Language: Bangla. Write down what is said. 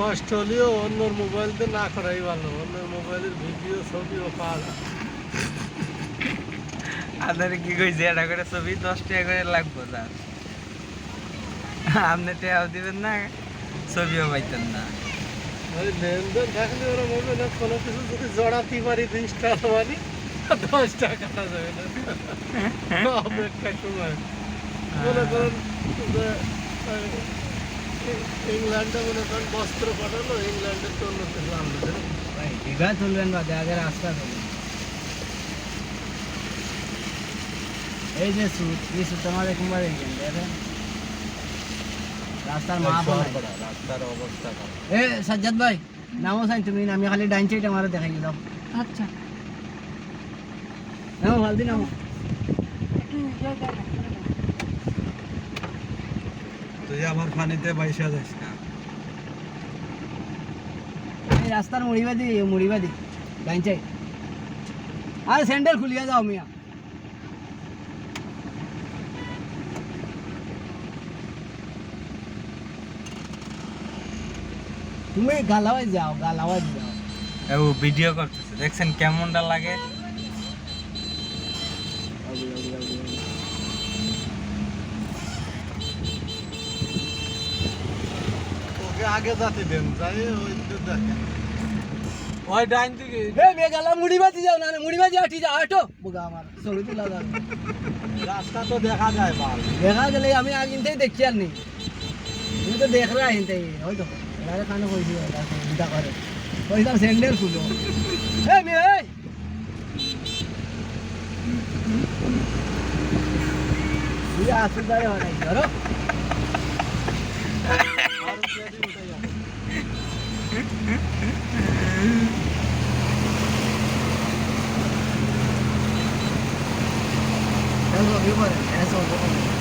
কষ্ট হলেও অন্যর মোবাইলতে না করাই ভালো। অন্যের মোবাইলের ভিডিও ছবিও পাওয়া যায়। আপনার কি কইছে? এটা করে ছবি দশ টাকা করে লাগবো আপনি টাকাও দিবেন না ছবিও পাইতেন না। লেনদেন থাকলে ওরা মোবাইলে কোনো কিছু যদি জড়াতে পারি মারি দশ টাকা যাবে না। অপেক্ষা সময় মনে করেন ইংল্যান্ডে মনে করেন বস্ত্র পাঠালো ইংল্যান্ডের তো অন্য কিছু আনলো ভাই দীঘা চলবেন বা আগে রাস্তা চলবেন এই যে সুট এই সুট আমার একবার দেখেন দেখেন রাস্তার মা রাস্তার অবস্থা এ সাজ্জাদ ভাই নামো সাইন তুমি আমি খালি ডাইন সাইড আমার দেখাই দাও আচ্ছা একটু ইয়ে দেখো। তুই আমার পানিতে বাইসা যাস না। রাস্তার মুড়িবাদি মুড়িবাদি ডাইন আর স্যান্ডেল খুলিয়া যাও মিয়া। তুমি গালাওয়াজ যাও গালাওয়াজ যাও। ও ভিডিও করতেছে। দেখছেন কেমনটা লাগে? আগে যাতে দেন যাই ওই দেখেন। ওই ডাইন দিকে। এ মে গালা মুড়িবাজি যাও না মুড়িবাজি আটি যাও আটো। বুগা আমার। ছবি তোলা যাবে রাস্তা তো দেখা যায় বাল। দেখা গেলে আমি আগিনতেই দেখছি আর নেই। তুমি তো দেখ রা হিনতেই ওই তো। এরা কানে কইছি চিন্তা করে। কইতাম স্যান্ডেল খুলো। এ মে এই! তুই আসুন হয় নাই ধরো। Eso, vivo en eso, vivo en eso.